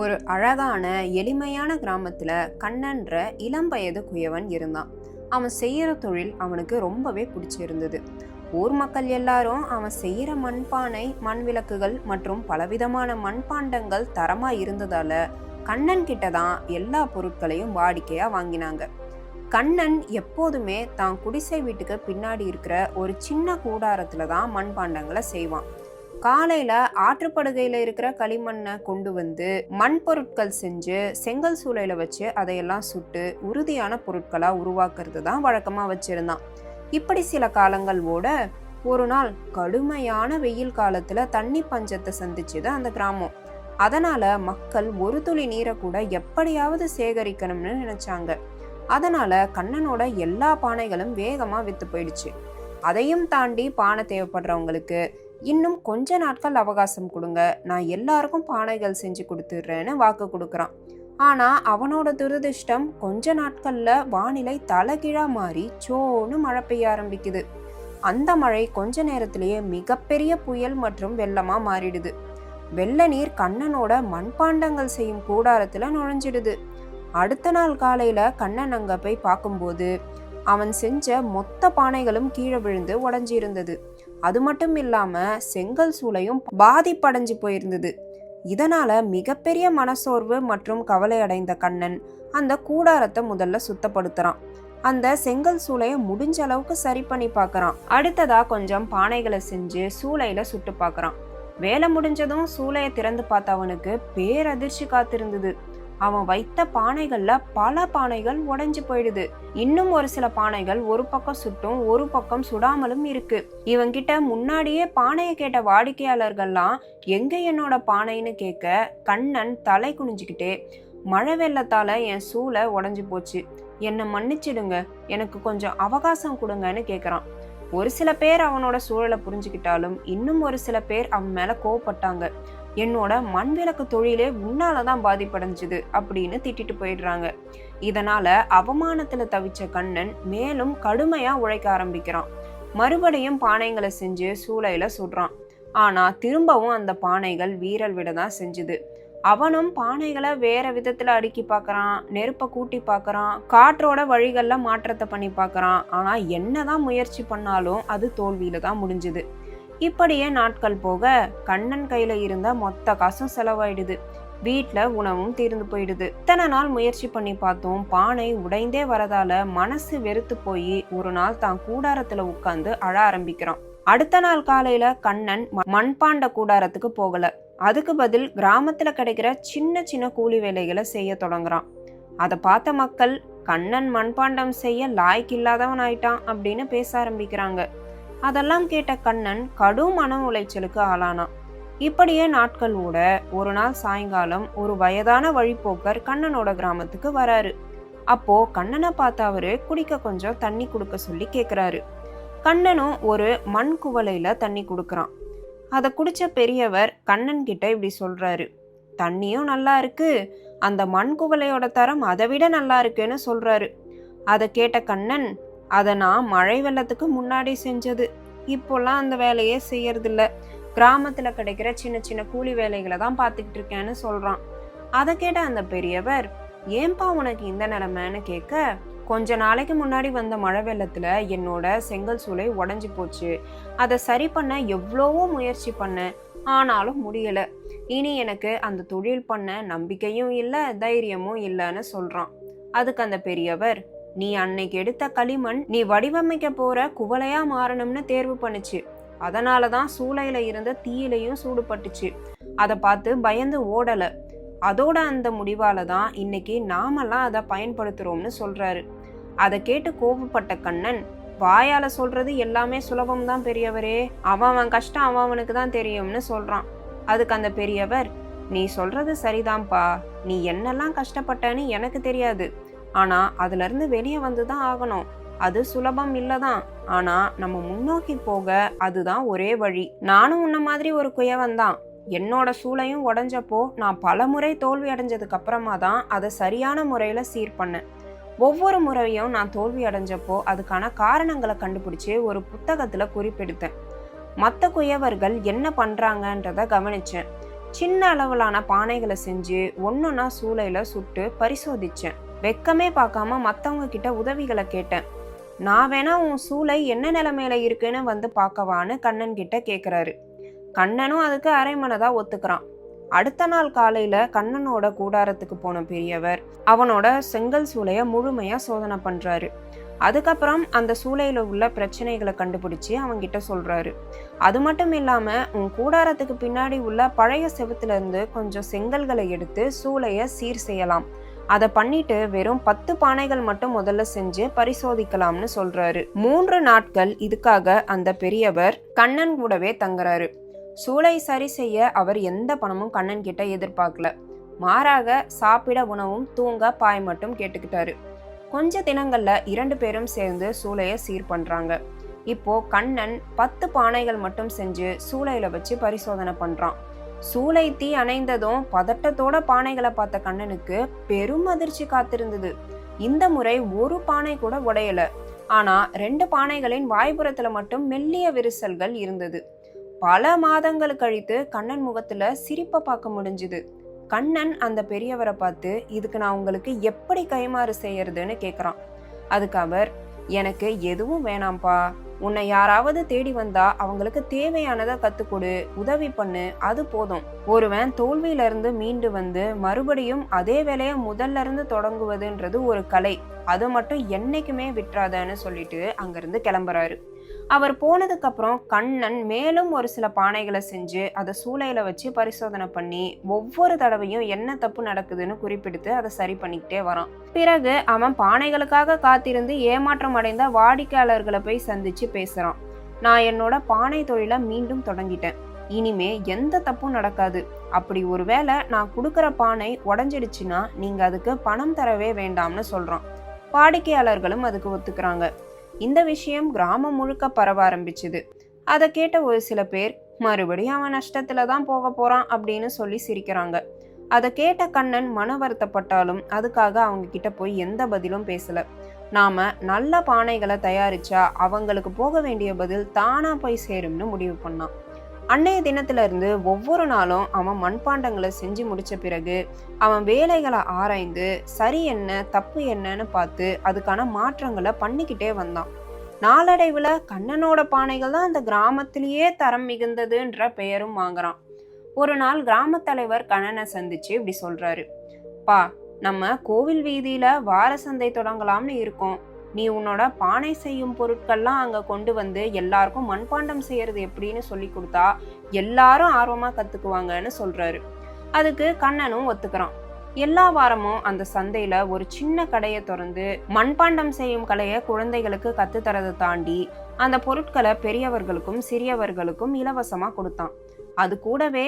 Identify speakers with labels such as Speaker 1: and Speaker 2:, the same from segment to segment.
Speaker 1: ஒரு அழகான எளிமையான கிராமத்தில் கண்ணன்ற இளம் வயது குயவன் இருந்தான். அவன் செய்கிற தொழில் அவனுக்கு ரொம்பவே பிடிச்சிருந்தது. ஊர் மக்கள் எல்லாரும் அவன் செய்கிற மண்பானை மண் விளக்குகள் மற்றும் பலவிதமான மண்பாண்டங்கள் தரமாக இருந்ததால் கண்ணன் கிட்ட தான் எல்லா பொருட்களையும் வாடிக்கையாக வாங்கினாங்க. கண்ணன் எப்போதுமே தான் குடிசை வீட்டுக்கு பின்னாடி இருக்கிற ஒரு சின்ன கூடாரத்தில் தான் மண்பாண்டங்களை செய்வான். காலையில ஆற்றுப்படுகையில இருக்கிற களிமண்ணை கொண்டு வந்து மண் பொருட்கள் செஞ்சு செங்கல் சூளையில வச்சு அதையெல்லாம் சுட்டு உறுதியான பொருட்களா உருவாக்குறது தான் வழக்கமா வச்சிருந்தான். இப்படி சில காலங்கள் ஓட ஒரு நாள் கடுமையான வெயில் காலத்துல தண்ணி பஞ்சத்தை சந்திச்சுது அந்த கிராமம். அதனால மக்கள் ஒரு துளி நீரை கூட எப்படியாவது சேகரிக்கணும்னு நினைச்சாங்க. அதனால கண்ணனோட எல்லா பானைகளும் வேகமா வித்து போயிடுச்சு. அதையும் தாண்டி பானை தேவைப்படுறவங்களுக்கு இன்னும் கொஞ்ச நாட்கள் அவகாசம் கொடுங்க. நான் எல்லாருக்கும் பானைகள் செஞ்சு கொடுத்துட்றேன்னு வாக்கு கொடுக்குறான். ஆனால் அவனோட துரதிர்ஷ்டம் கொஞ்ச நாட்களில் வானிலை தலைகீழா மாறி சோன்னு மழை பெய்ய ஆரம்பிக்குது. அந்த மழை கொஞ்ச நேரத்திலேயே மிகப்பெரிய புயல் மற்றும் வெள்ளமாக மாறிடுது. வெள்ள நீர் கண்ணனோட மண்பாண்டங்கள் செய்யும் கூடாரத்தில் நுழைஞ்சிடுது. அடுத்த நாள் காலையில் கண்ணன் அங்கே போய் பார்க்கும்போது அவன் செஞ்ச மொத்த பானைகளும் கீழே விழுந்து உடஞ்சி இருந்தது அது மட்டும் இல்லாமல் செங்கல் சூளையும் பாதிப்படைஞ்சு போயிருந்தது. இதனால மிகப்பெரிய மனசோர்வு மற்றும் கவலை அடைந்த கண்ணன் அந்த கூடாரத்தை முதல்ல சுத்தப்படுத்துறான். அந்த செங்கல் சூளையை முடிஞ்ச அளவுக்கு சரி பண்ணி பார்க்குறான் அடுத்ததா கொஞ்சம் பானைகளை செஞ்சு சூளையில சுட்டு பார்க்குறான் வேலை முடிஞ்சதும் சூளையை திறந்து பார்த்தவனுக்கு பேரதிர்ச்சி காத்திருந்தது. அவன் வைத்த பானைகள்ல பல பானைகள் உடைஞ்சு போயிடுது. இன்னும் ஒரு சில பானைகள் ஒரு பக்கம் சுட்டும் ஒரு பக்கம் சுடாமலும் இருக்கு. இவங்கிட்ட முன்னாடியே பானையை கேட்ட வாடிக்கையாளர்கள்லாம் எங்க என்னோட பானைன்னு கேட்க கண்ணன் தலை குனிஞ்சுக்கிட்டே மழை வெள்ளத்தால என் சூளை உடஞ்சு போச்சு. என்னை மன்னிச்சிடுங்க. எனக்கு கொஞ்சம் அவகாசம் கொடுங்கன்னு கேட்குறான் ஒரு சில பேர் அவனோட சூழலை புரிஞ்சுக்கிட்டாலும் இன்னும் ஒரு சில பேர் அவன் மேல கோவப்பட்டாங்க. என்னோட மண் விளக்கு தொழிலே உன்னாலதான் பாதிப்படைஞ்சுது அப்படின்னு திட்டிட்டு போயிடுறாங்க. இதனால அவமானத்துல தவிச்ச கண்ணன் மேலும் கடுமையா உழைக்க ஆரம்பிக்கிறான். மறுபடியும் பானைகளை செஞ்சு சூளையில சுடுறான். ஆனா திரும்பவும் அந்த பானைகள் வீரல் விட தான் செஞ்சுது. அவனும் பானைகளை வேற விதத்துல அடுக்கி பார்க்கறான் நெருப்பை கூட்டி பார்க்கறான் காற்றோட வழிகள்ல மாற்றத்தை பண்ணி பார்க்கறான் ஆனா என்னதான் முயற்சி பண்ணாலும் அது தோல்வியில தான் முடிஞ்சுது. இப்படியே நாட்கள் போக கண்ணன் கையில இருந்த மொத்த காசும் செலவாயிடுது. வீட்ல உணவும் தீர்ந்து போயிடுது. இத்தனை நாள் முயற்சி பண்ணி பார்த்தோம் பானை உடைந்தே வரதால மனசு வெறுத்து போய் ஒரு நாள் தான் கூடாரத்துல உட்கார்ந்து அழ ஆரம்பிக்கிறான். அடுத்த நாள் காலையில கண்ணன் மண்பாண்ட கூடாரத்துக்கு போகல. அதுக்கு பதில் கிராமத்துல கிடைக்கிற சின்ன சின்ன கூலி வேலைகளை செய்ய தொடங்குறான். அதை பார்த்த மக்கள் கண்ணன் மண்பாண்டம் செய்ய லாய்க்கு இல்லாதவன் ஆயிட்டான் அப்படின்னு பேச ஆரம்பிக்கிறாங்க. அதெல்லாம் கேட்ட கண்ணன் கடும் மன உளைச்சலுக்கு ஆளானான் இப்படியே நாட்கள் ஓட ஒரு நாள் சாயங்காலம் ஒரு வயதான வழிப்போக்கர் கண்ணனோட கிராமத்துக்கு வராரு. அப்போ கண்ணனை பார்த்த அவரு குடிக்க கொஞ்சம் தண்ணி கொடுக்க சொல்லி கேட்குறாரு கண்ணனும் ஒரு மண் குவலையில தண்ணி கொடுக்குறான். அதை குடிச்ச பெரியவர் கண்ணன் கிட்ட இப்படி சொல்றாரு. தண்ணியும் நல்லா இருக்கு அந்த மண் குவலையோட தரம் அதை விட நல்லா இருக்குன்னு சொல்றாரு. அதை கேட்ட கண்ணன் அதை நான் மழை வெள்ளத்துக்கு முன்னாடி செஞ்சது. இப்போல்லாம் அந்த வேலையே செய்யறதில்ல. கிராமத்தில் கிடைக்கிற சின்ன சின்ன கூலி வேலைகளை தான் பார்த்துக்கிட்டு இருக்கேன்னு சொல்கிறான் அதை கேட்ட அந்த பெரியவர் ஏன்பா உனக்கு இந்த நிலைமைன்னு கேட்க கொஞ்ச நாளைக்கு முன்னாடி வந்த மழை வெள்ளத்தில் என்னோட செங்கல் சூளை உடஞ்சி போச்சு. அதை சரி பண்ண எவ்வளவோ முயற்சி பண்ணேன். ஆனாலும் முடியலை. இனி எனக்கு அந்த தொழில் பண்ண நம்பிக்கையும் இல்லை தைரியமும் இல்லைன்னு சொல்கிறான் அதுக்கு அந்த பெரியவர் நீ அன்னைக்கு எடுத்த களிமண் நீ வடிவமைக்க போற குவலையா மாறணும்னு தேர்வு பண்ணுச்சு. அதனால தான் சூளையில இருந்த தீயிலையும் சூடுபட்டுச்சு. அதை பார்த்து பயந்து ஓடல. அதோட அந்த முடிவால தான் இன்னைக்கு நாமெல்லாம் அதை பயன்படுத்துறோம்னு சொல்றாரு. அதை கேட்டு கோபப்பட்ட கண்ணன் வாயால சொல்றது எல்லாமே சுலபம் தான் பெரியவரே. அவன் அவன் கஷ்டம் அவன் அவனுக்கு தான் தெரியும்னு சொல்றான். அதுக்கு அந்த பெரியவர் நீ சொல்றது சரிதான்ப்பா. நீ என்னெல்லாம் கஷ்டப்பட்டன்னு எனக்கு தெரியாது. ஆனால் அதுலேருந்து வெளியே வந்து தான் ஆகணும். அது சுலபம் இல்லை தான் ஆனால் நம்ம முன்னோக்கி போக அதுதான் ஒரே வழி. நானும் உன்ன மாதிரி ஒரு குயவன் தான். என்னோட சூளையும் உடஞ்சப்போ நான் பல முறை தோல்வி அடைஞ்சதுக்கு அப்புறமா தான் அதை சரியான முறையில் சீர் பண்ணேன். ஒவ்வொரு முறையும் நான் தோல்வி அடைஞ்சப்போ அதுக்கான காரணங்களை கண்டுபிடிச்சி ஒரு புத்தகத்தில் குறிப்பெடுத்தேன். மற்ற குயவர்கள் என்ன பண்ணுறாங்கன்றத கவனிச்சேன். சின்ன அளவிலான பானைகளை செஞ்சு ஒன்றுன்னா சூளையில் சுட்டு பரிசோதிச்சேன். வெக்கமே பார்க்காம மற்றவங்க கிட்ட உதவிகளை கேட்டேன். நான் வேணா உன் சூளை என்ன நிலைமையில இருக்குன்னு வந்து பார்க்கவான்னு கண்ணன் கிட்ட கேட்குறாரு கண்ணனும் அதுக்கு அரைமனதா ஒத்துக்கிறான். அடுத்த நாள் காலையில கண்ணனோட கூடாரத்துக்கு போன பெரியவர் அவனோட செங்கல் சூளைய முழுமையா சோதனை பண்றாரு. அதுக்கப்புறம் அந்த சூளையில உள்ள பிரச்சனைகளை கண்டுபிடிச்சு அவன்கிட்ட சொல்றாரு. அது மட்டும் இல்லாம உன் கூடாரத்துக்கு பின்னாடி உள்ள பழைய செவுத்துல இருந்து கொஞ்சம் செங்கல்களை எடுத்து சூளைய சீர் செய்யலாம். அதை பண்ணிட்டு வெறும் பத்து பானைகள் மட்டும் முதல்ல செஞ்சு பரிசோதிக்கலாம்னு சொல்றாரு. மூன்று நாட்கள் இதுக்காக அந்த பெரியவர் கண்ணன் கூடவே தங்குறாரு. சூளை சரி செய்ய அவர் எந்த பணமும் கண்ணன் கிட்ட எதிர்பார்க்கல. மாறாக சாப்பிட உணவும் தூங்க பாய் மட்டும் கேட்டுக்கிட்டாரு. கொஞ்ச தினங்கள்ல இரண்டு பேரும் சேர்ந்து சூளைய சீர் பண்றாங்க. இப்போ கண்ணன் பத்து பானைகள் மட்டும் செஞ்சு சூளையில வச்சு பரிசோதனை பண்றான். சூளை தீ அணைந்ததும் பதட்டத்தோட பானைகளை பார்த்த கண்ணனுக்கு பெரும் அதிர்ச்சி காத்திருந்தது. இந்த முறை ஒரு பானை கூட உடையல. ஆனா ரெண்டு பானைகளின் வாய்ப்புறத்துல மட்டும் மெல்லிய விரிசல்கள் இருந்தது. பல மாதங்கள் கழித்து கண்ணன் முகத்துல சிரிப்பை பார்க்க முடிஞ்சுது. கண்ணன் அந்த பெரியவரை பார்த்து இதுக்கு நான் உங்களுக்கு எப்படி கைமாறு செய்யறதுன்னு கேக்குறான். அதுக்கு அவர் எனக்கு எதுவும் வேணாம்ப்பா. உன்னை யாராவது தேடி வந்தா அவங்களுக்கு தேவையானதை கத்துக்கொடு உதவி பண்ணு அது போதும். ஒருவன் தோல்வியிலிருந்து மீண்டு வந்து மறுபடியும் அதே வேலையை முதல்ல இருந்து தொடங்குவதுன்றது ஒரு கலை. அது மட்டும் என்னைக்குமே விட்டுறாதன்னு சொல்லிட்டு அங்கிருந்து கிளம்புறாரு. அவர் போனதுக்கப்புறம் கண்ணன் மேலும் ஒரு சில பானைகளை செஞ்சு அதை சூளையில் வச்சு பரிசோதனை பண்ணி ஒவ்வொரு தடவையும் என்ன தப்பு நடக்குதுன்னு குறிப்பிடுத்து அதை சரி பண்ணிக்கிட்டே வரான். பிறகு அவன் பானைகளுக்காக காத்திருந்து ஏமாற்றம் அடைந்த வாடிக்கையாளர்களை போய் சந்திச்சு பேசுகிறான் நான் என்னோட பானை தொழிலை மீண்டும் தொடங்கிட்டேன். இனிமே எந்த தப்பும் நடக்காது. அப்படி ஒருவேளை நான் கொடுக்குற பானை உடஞ்சிடுச்சுன்னா நீங்கள் அதுக்கு பணம் தரவே வேண்டாம்னு சொல்கிறான் வாடிக்கையாளர்களும் அதுக்கு ஒத்துக்கிறாங்க. இந்த விஷயம் கிராமம் முழுக்க பரவ ஆரம்பிச்சுது. அதை கேட்ட ஒரு சில பேர் மறுபடியும் அவன் நஷ்டத்துல தான் போக போறான் அப்படின்னு சொல்லி சிரிக்கிறாங்க. அதை கேட்ட கண்ணன் மன வருத்தப்பட்டாலும் அதுக்காக அவங்க கிட்ட போய் எந்த பதிலும் பேசல. நாம நல்ல பானைகளை தயாரிச்சா அவங்களுக்கு போக வேண்டிய பதில் தானா போய் சேரும்னு முடிவு பண்ணான். அன்னைய தினத்திலிருந்து ஒவ்வொரு நாளும் அவன் மண்பாண்டங்களை செஞ்சு முடிச்ச பிறகு அவன் வேலைகளை ஆராய்ந்து சரி என்ன தப்பு என்னன்னு பார்த்து அதுக்கான மாற்றங்களை பண்ணிக்கிட்டே வந்தான். நாளடைவில் கண்ணனோட பானைகள் தான் அந்த கிராமத்திலேயே தரம் மிகுந்ததுன்ற பெயரும் வாங்குறான். ஒரு நாள் கிராம தலைவர் கண்ணனை சந்திச்சு இப்படி சொல்றாரு. பா நம்ம கோவில் வீதியில வார சந்தை தொடங்கலாம்னு இருக்கோம். நீ உன்னோட பானை செய்யும் பொருட்கள்லாம் அங்கே கொண்டு வந்து எல்லாருக்கும் மண்பாண்டம் செய்யறது எப்படின்னு சொல்லி கொடுத்தா எல்லாரும் ஆர்வமாக கற்றுக்குவாங்கன்னு சொல்கிறாரு அதுக்கு கண்ணனும் ஒத்துக்கிறான். எல்லா வாரமும் அந்த சந்தையில ஒரு சின்ன கடையை திறந்து மண்பாண்டம் செய்யும் கலையை குழந்தைகளுக்கு கத்துத்தரதை தாண்டி அந்த பொருட்களை பெரியவர்களுக்கும் சிறியவர்களுக்கும் இலவசமா கொடுத்தான். அது கூடவே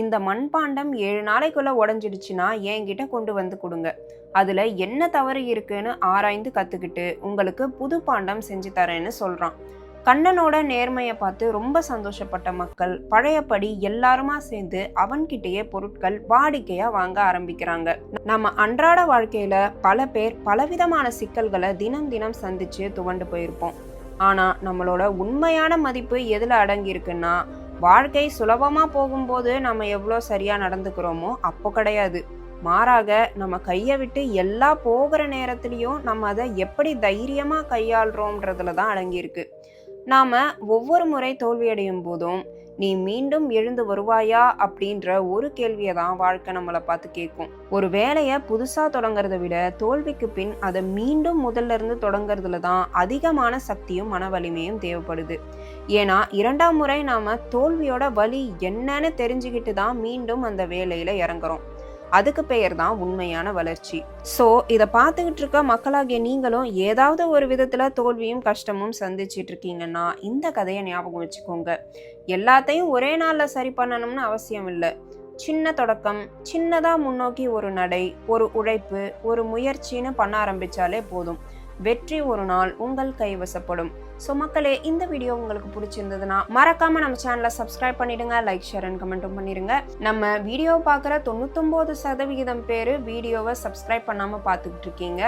Speaker 1: இந்த மண்பாண்டம் ஏழு நாளைக்குள்ள உடஞ்சிடுச்சுன்னா என்கிட்ட கொண்டு வந்து கொடுங்க. அதுல என்ன தவறு இருக்குன்னு ஆராய்ந்து கத்துக்கிட்டு உங்களுக்கு புது பாண்டம் செஞ்சு தரேன்னு சொல்றான். கண்ணனோட நேர்மையை பார்த்து ரொம்ப சந்தோஷப்பட்ட மக்கள் பழையபடி எல்லாருமா சேர்ந்து அவன்கிட்டயே பொருட்கள் வாடிக்கையா வாங்க ஆரம்பிக்கிறாங்க. நம்ம அன்றாட வாழ்க்கையில பல பேர் பலவிதமான சிக்கல்களை தினம் தினம் சந்திச்சு துவண்டு போயிருப்போம். ஆனா நம்மளோட உண்மையான மதிப்பு எதுல அடங்கியிருக்குன்னா வாழ்க்கை சுலபமாக போகும்போது நம்ம எவ்வளோ சரியாக நடந்துக்கிறோமோ அப்போ கிடையாது. மாறாக நம்ம கையை விட்டு எல்லா போகிற நேரத்துலையும் நம்ம அதை எப்படி தைரியமாக கையாளுறோம்ன்றதுல தான் அடங்கியிருக்கு. நாம் ஒவ்வொரு முறை தோல்வியடையும் போதும் நீ மீண்டும் எழுந்து வருவாயா அப்படின்ற ஒரு கேள்வியை தான் வாழ்க்கை நம்மளை பார்த்து கேட்கும். ஒரு வேலையை புதுசாக தொடங்குறத விட தோல்விக்கு பின் அதை மீண்டும் முதல்ல இருந்து தொடங்குறதுல தான் அதிகமான சக்தியும் மன வலிமையும் தேவைப்படுது. ஏன்னா இரண்டாம் முறை நாம தோல்வியோட வலி என்னன்னு தெரிஞ்சுக்கிட்டு தான் மீண்டும் அந்த வேலையில இறங்குறோம். அதுக்கு பெயர் தான் உண்மையான வளர்ச்சி. ஸோ இதை பார்த்துக்கிட்டு இருக்க மக்களாகிய நீங்களும் ஏதாவது ஒரு விதத்தில் தோல்வியும் கஷ்டமும் சந்திச்சிட்டு இருக்கீங்கன்னா இந்த கதையை ஞாபகம் வச்சுக்கோங்க. எல்லாத்தையும் ஒரே நாளில் சரி பண்ணணும்னு அவசியம் இல்லை. சின்ன தொடக்கம் சின்னதாக முன்னோக்கி ஒரு நடை ஒரு உழைப்பு ஒரு முயற்சின்னு பண்ண ஆரம்பிச்சாலே போதும். வெற்றி ஒரு நாள் உங்கள் கைவசப்படும். ஸோ மக்களே இந்த வீடியோ உங்களுக்கு பிடிச்சிருந்ததுன்னா மறக்காம நம்ம சேனலை சப்ஸ்கிரைப் பண்ணிடுங்க லைக் ஷேர் அண்ட் கமெண்ட்டும் பண்ணிடுங்க நம்ம வீடியோ பார்க்குற தொண்ணூத்தொம்பது சதவிகிதம் பேர் வீடியோவை சப்ஸ்கிரைப் பண்ணாமல் பார்த்துக்கிட்டு இருக்கீங்க.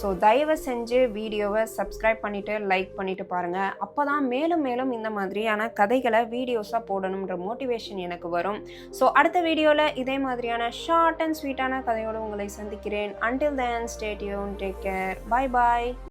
Speaker 1: ஸோ தயவு செஞ்சு வீடியோவை சப்ஸ்கிரைப் பண்ணிவிட்டு லைக் பண்ணிவிட்டு பாருங்கள் அப்போ தான் மேலும் மேலும் இந்த மாதிரியான கதைகளை வீடியோஸாக போடணுன்ற மோட்டிவேஷன் எனக்கு வரும். ஸோ அடுத்த வீடியோவில் இதே மாதிரியான ஷார்ட் அண்ட் ஸ்வீட்டான கதையோடு உங்களை சந்திக்கிறேன். Until then stay tuned take care bye பாய்